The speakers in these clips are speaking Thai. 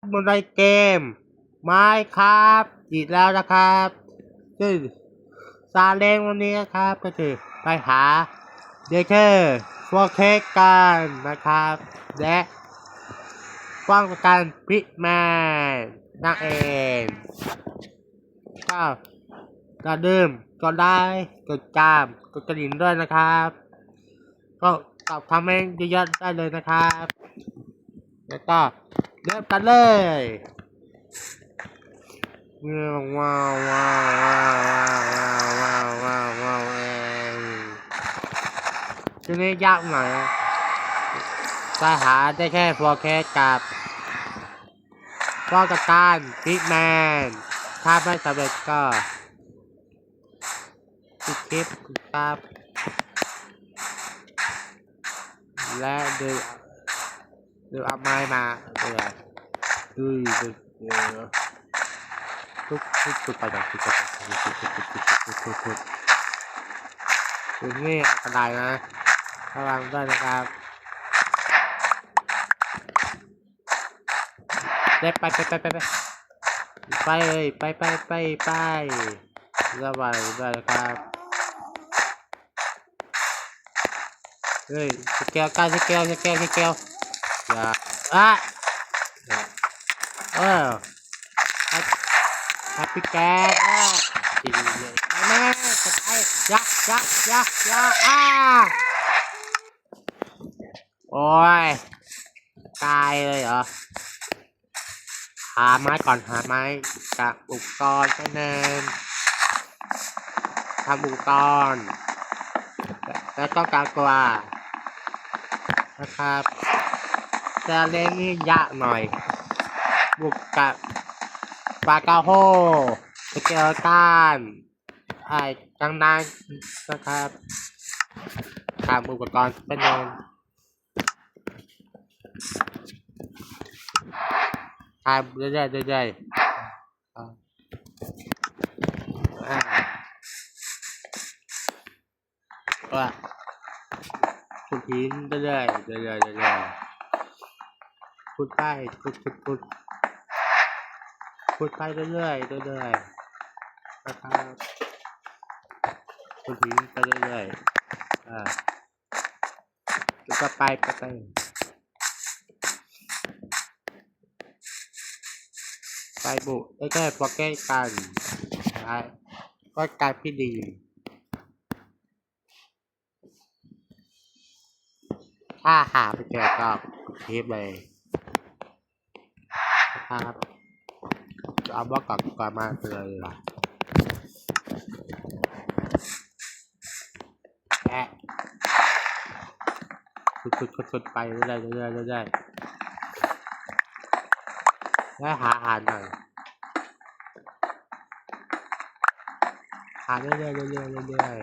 บนในเกมไม้ครับอีกแล้วนะครับซึ่งซาเล้งวันนี้นะครับก็คือไปหาเดเทอร์พวเคกกันนะครับ และป้องกันพิกแมนนั่นเองก็ก็ดื่มก็ได้กดจามกดกระดิ่งด้วยนะครับ ก็ตอบคอมเมนต์เยอะๆได้เลยนะครับ แล้วก็ เริ่มกันเลยว้าวว้าวว้าวว้าวว้าวว้าวว้าวเองทีนี้ยากหน่อยไปหาได้แค่พอแค่กับป้องการพิแมน ถ้าไม่สำเร็จก็ติดคลิปครับ และดู งดึงเอาไม้มาเดี๋ยวดูดูเดี๋ยวทุกทุกทุกไปก่อนทุกไปก่อนทุกทุกทุกทุกทุกทุกทุกทุกทุกนี่อันตรายนะระวังด้วยนะครับเด็ไปไปไปไปไปไปเลยไปไปไปไประวังด้วยนะครับเฮ้ยสเกลกันสเกลสเกลสเกล อย่าอะเออแฮปปี้แกนอะจริงเลยแม่จะไปยักยักยักยักอะโอ้ยตายเลยเหรอหาไม้ก่อนหาไม้กับอุปกรณ์แค่นั้นทำอุปกรณ์แล้วก็การกว่านะครับ จะเล่นนี่ยากหน่อย บุกกับปากาโฮสเกลตันไอ้จังนันนะครับตามอุปกรณ์เป็นเงินทำเรื่อยๆเรื่อยๆอ่าอ่าว่าขุดหินเรื่อยๆเรื่อยๆเรื่อยๆ ขุดไปขุดขุดขุดขุดไปเรื่อยๆเรื่อยๆนะครับขุดหินไปเรื่อยๆอ่าแล้วก็ไปไปไปไปบุกได้แค่พอแก้กันนะก็กลายพี่ดีถ้าหาไปเจอก็ปิดคลิปเลย ครับเอาบล็อกก่อนก่อนมาเลยดีกว่ะแอะคุดคุดคุดคุดไปเรื่อยๆเรื่อยๆเรื่อยแล้วหาอาหารหน่อยหาเรื่อยๆเรื่อยๆเรื่อย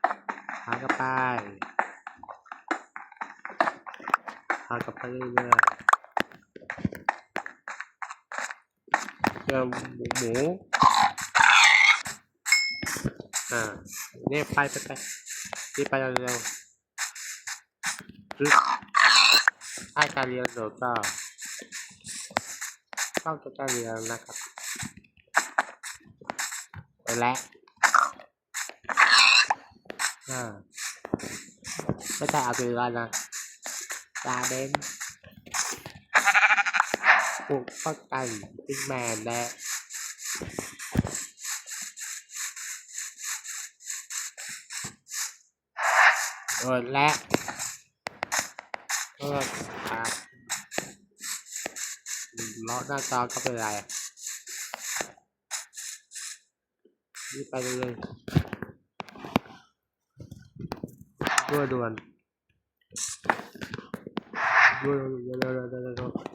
ๆหากระไปทากับไปเรื่อย ๆเจอหมูหมู อ่าเนี่ยไปไปไปรีบไปเร็วๆรึให้การเรียนโดดก็ต้องจะการเรียนนะครับไปแล้วอ่าไม่ใช่เอาตัวรอดนะตาเด่น ปลุกป้องกันพิกแมนและเออและเออครับล้อหน้าจอก็เป็นไรนี่ไปเลยด้วยด่วนเร็วเร็วเ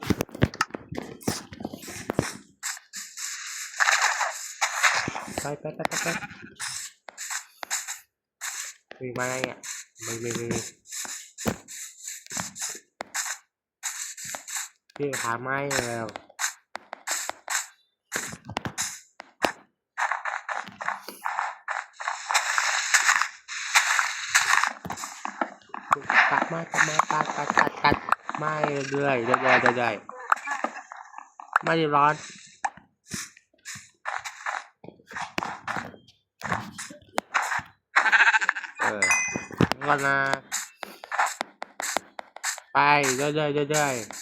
ไปไปไปไปไปมีไม้อะมีมีมีพี่หาไม้แล้วกลับมากลับมาตัดตัดตัดตัดไม่เรื่อยๆเรื่อยเรื่อยๆไม่ร้อน เออก่อนนะไปเรื่อยๆเรื่อยๆ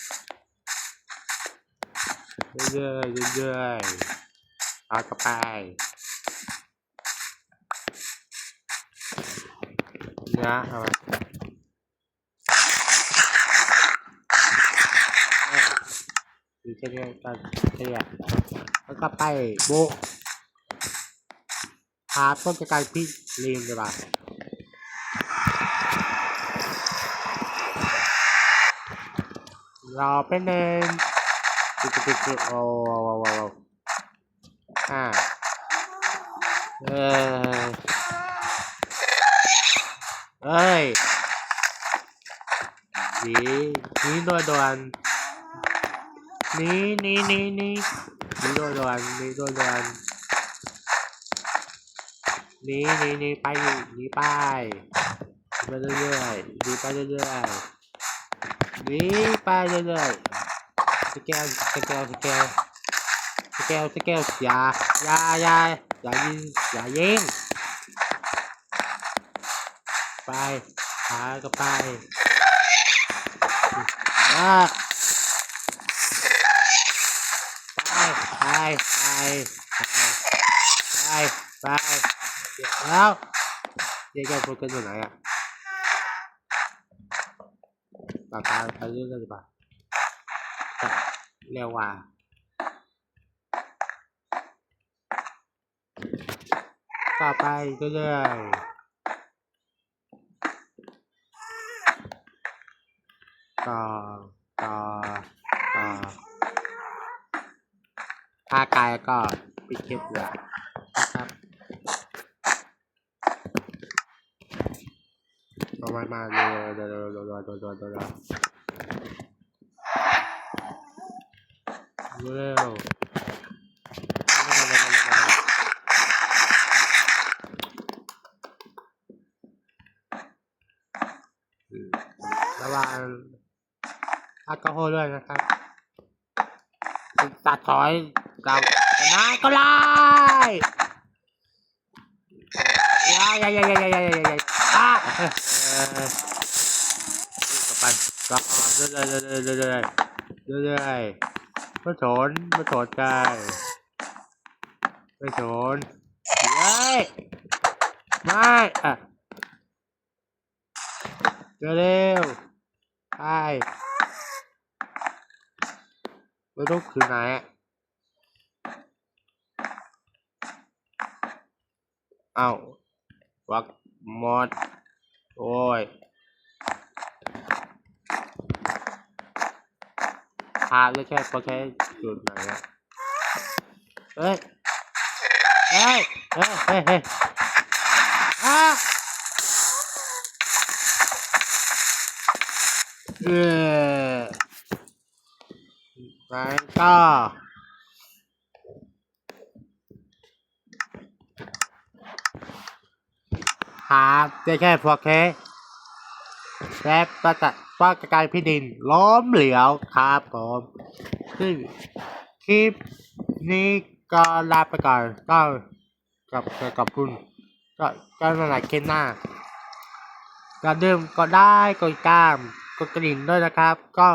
เรื่อยๆเรื่อยๆเอากลับไปเนื้อเอามาดูแค่นี้ก็เฉลี่ยแล้วก็ไปโบะหาต้นจักรพี่ลีนดีกว่า รอเป็นหนึ่งคือคือคือโอ้โหอ่าเอ้ยเฮ้ยนี่นี่โดนโดนนี่นี่นี่นี่นี่โดนโดนนี่โดนโดนนี่นี่นี่ไปนี่ไปไปเรื่อยๆนี่ไปเรื่อยๆ หนีไปเรื่อยๆสแกลสแกลสแกลสแกลสแกลอย่าอย่าอย่าอย่ายิงอย่าเยิงไปหาก็ไปอ่าไปไปไปไปไปไปแล้วเดี๋ยวแกโฟกัสอยู่ไหนอะ ปากกาไปเรื่อยๆดีกว่าเร็วกว่าต่อไปเรื่อยๆต่อต่อต่อถ้ากายก็ปิดคลิปเลย มามามาเดี๋ยวเดี๋ยวเดี๋ยวเดี๋ยวเดี๋ยวเดี๋ยวเดี๋ยวเร็วระวังอัลกอฮอล์ด้วยนะครับตัดถอยเราชนะก็ไล่ยายายายายายายายาอะเออต่อไปต่อเรื่อยเรื่อยเรื่อยเรื่อยเรื่อยเรื่อยไม่สนไม่สนใจไม่สนเฮ้ยไม่อะเร็วๆไปไม่ต้องคือไหนอ้าวัก หมด โอ้ยพาได้แค่พอแค่จุดไหนอะเฮ้ย เฮ้ย เฮ้ย เฮ้ยเฮ้ยอะเออแล้วก็ หาได้แค่พอแค่และประจักษ์ว่ากการพิดินล้อมเหลียวครับผมซึ่งคลิปนี้ก็ลาไปก่อนก็กับกับคุณก็ก็มาหลายคลิปหน้าอย่าลืมก็ได้กดตามกดกระดิ่งด้วยนะครับ ก็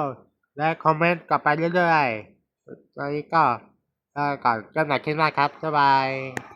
และคอมเมนต์กลับไปเรื่อยๆตอนนี้ก็ก่อนก็หลายคลิปหน้าครับ บ๊ายบาย